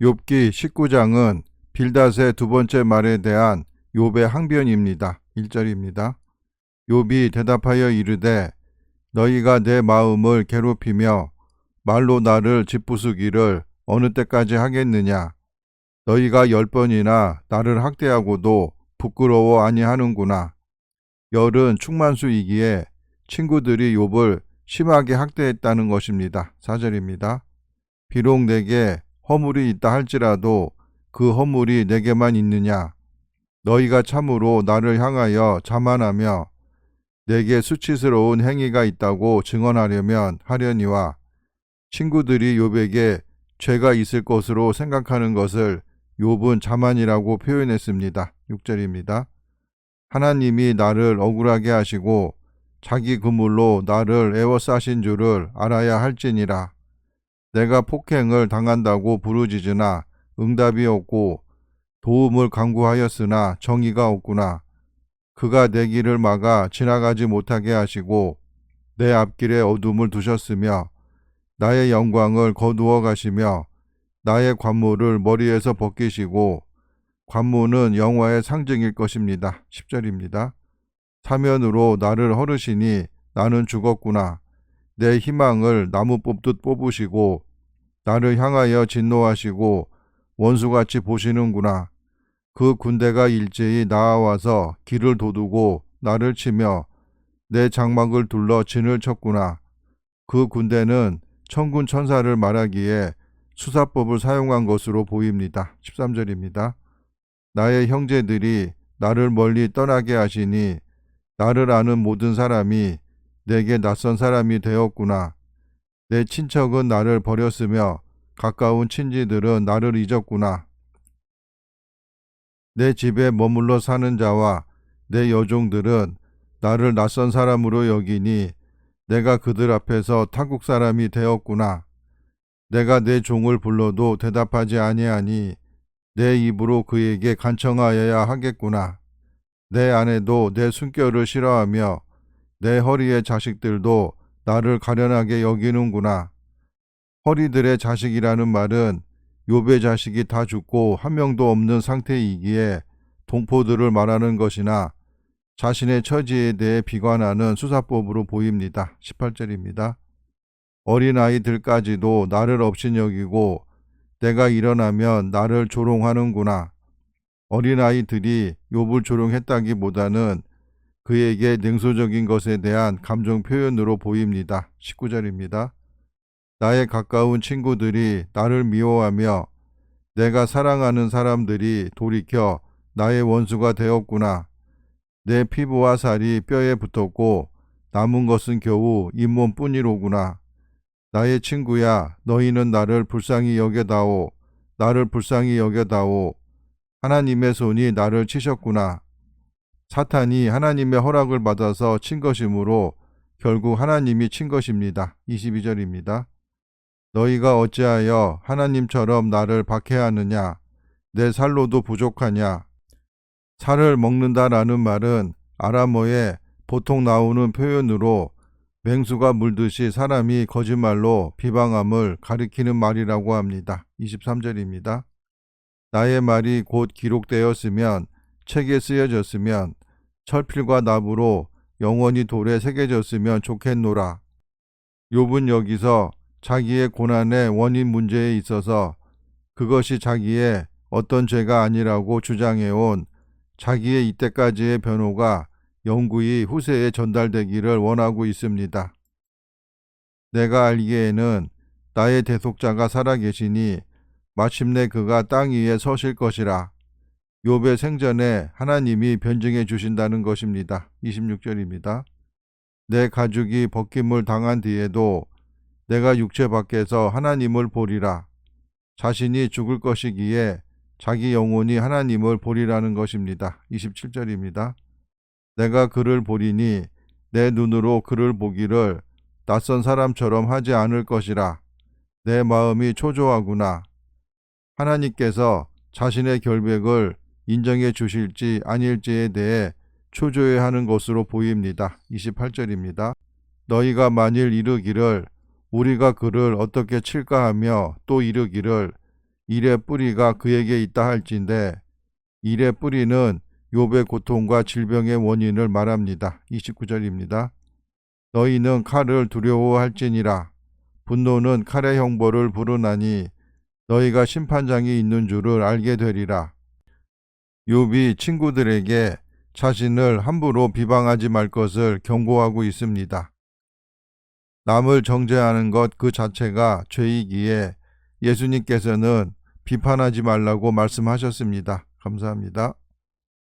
욥기 19장은 빌닷의 두 번째 말에 대한 욥의 항변입니다. 1절입니다. 욥이 대답하여 이르되 너희가 내 마음을 괴롭히며 말로 나를 짓부수기를 어느 때까지 하겠느냐 너희가 열 번이나 나를 학대하고도 부끄러워 아니하는구나. 열은 충만수이기에 친구들이 욥을 심하게 학대했다는 것입니다. 4절입니다. 비록 내게 허물이 있다 할지라도 그 허물이 내게만 있느냐? 너희가 참으로 나를 향하여 자만하며 내게 수치스러운 행위가 있다고 증언하려면 하려니와 친구들이 욥에게 죄가 있을 것으로 생각하는 것을 욥은 자만이라고 표현했습니다. 6절입니다. 하나님이 나를 억울하게 하시고 자기 그물로 나를 애워싸신 줄을 알아야 할지니라. 내가 폭행을 당한다고 부르짖으나 응답이 없고 도움을 강구하였으나 정의가 없구나. 그가 내 길을 막아 지나가지 못하게 하시고 내 앞길에 어둠을 두셨으며 나의 영광을 거두어 가시며 나의 관모를 머리에서 벗기시고 관모는 영화의 상징일 것입니다. 10절입니다. 사면으로 나를 허르시니 나는 죽었구나. 내 희망을 나무 뽑듯 뽑으시고 나를 향하여 진노하시고 원수같이 보시는구나. 그 군대가 일제히 나와서 길을 도두고 나를 치며 내 장막을 둘러 진을 쳤구나. 그 군대는 천군 천사를 말하기에 수사법을 사용한 것으로 보입니다. 13절입니다. 나의 형제들이 나를 멀리 떠나게 하시니 나를 아는 모든 사람이 내게 낯선 사람이 되었구나. 내 친척은 나를 버렸으며 가까운 친지들은 나를 잊었구나. 내 집에 머물러 사는 자와 내 여종들은 나를 낯선 사람으로 여기니 내가 그들 앞에서 타국 사람이 되었구나. 내가 내 종을 불러도 대답하지 아니하니 내 입으로 그에게 간청하여야 하겠구나. 내 아내도 내 숨결을 싫어하며 내 허리의 자식들도 나를 가련하게 여기는구나. 허리들의 자식이라는 말은 욥의 자식이 다 죽고 한 명도 없는 상태이기에 동포들을 말하는 것이나 자신의 처지에 대해 비관하는 수사법으로 보입니다. 18절입니다. 어린아이들까지도 나를 없인 여기고 내가 일어나면 나를 조롱하는구나. 어린아이들이 욥을 조롱했다기보다는 그에게 냉소적인 것에 대한 감정 표현으로 보입니다. 19절입니다. 나의 가까운 친구들이 나를 미워하며 내가 사랑하는 사람들이 돌이켜 나의 원수가 되었구나. 내 피부와 살이 뼈에 붙었고 남은 것은 겨우 잇몸뿐이로구나. 나의 친구야, 너희는 나를 불쌍히 여겨다오. 나를 불쌍히 여겨다오. 하나님의 손이 나를 치셨구나. 사탄이 하나님의 허락을 받아서 친 것이므로 결국 하나님이 친 것입니다. 22절입니다. 너희가 어찌하여 하나님처럼 나를 박해하느냐? 내 살로도 부족하냐? 살을 먹는다라는 말은 아람어에 보통 나오는 표현으로 맹수가 물듯이 사람이 거짓말로 비방함을 가리키는 말이라고 합니다. 23절입니다. 나의 말이 곧 기록되었으면 책에 쓰여졌으면 철필과 나무로 영원히 돌에 새겨졌으면 좋겠노라. 욥은 여기서 자기의 고난의 원인 문제에 있어서 그것이 자기의 어떤 죄가 아니라고 주장해온 자기의 이때까지의 변호가 영구히 후세에 전달되기를 원하고 있습니다. 내가 알기에는 나의 대속자가 살아계시니 마침내 그가 땅 위에 서실 것이라. 욥의 생전에 하나님이 변증해 주신다는 것입니다. 26절입니다. 내 가죽이 벗김을 당한 뒤에도 내가 육체 밖에서 하나님을 보리라. 자신이 죽을 것이기에 자기 영혼이 하나님을 보리라는 것입니다. 27절입니다. 내가 그를 보리니 내 눈으로 그를 보기를 낯선 사람처럼 하지 않을 것이라. 내 마음이 초조하구나. 하나님께서 자신의 결백을 인정해 주실지 아닐지에 대해 초조해 하는 것으로 보입니다. 28절입니다. 너희가 만일 이르기를 우리가 그를 어떻게 칠까 하며 또 이르기를 일의 뿌리가 그에게 있다 할진대 일의 뿌리는 욥의 고통과 질병의 원인을 말합니다. 29절입니다. 너희는 칼을 두려워할지니라 분노는 칼의 형벌을 부르나니 너희가 심판장이 있는 줄을 알게 되리라. 욥이 친구들에게 자신을 함부로 비방하지 말 것을 경고하고 있습니다. 남을 정죄하는 것 그 자체가 죄이기에 예수님께서는 비판하지 말라고 말씀하셨습니다. 감사합니다.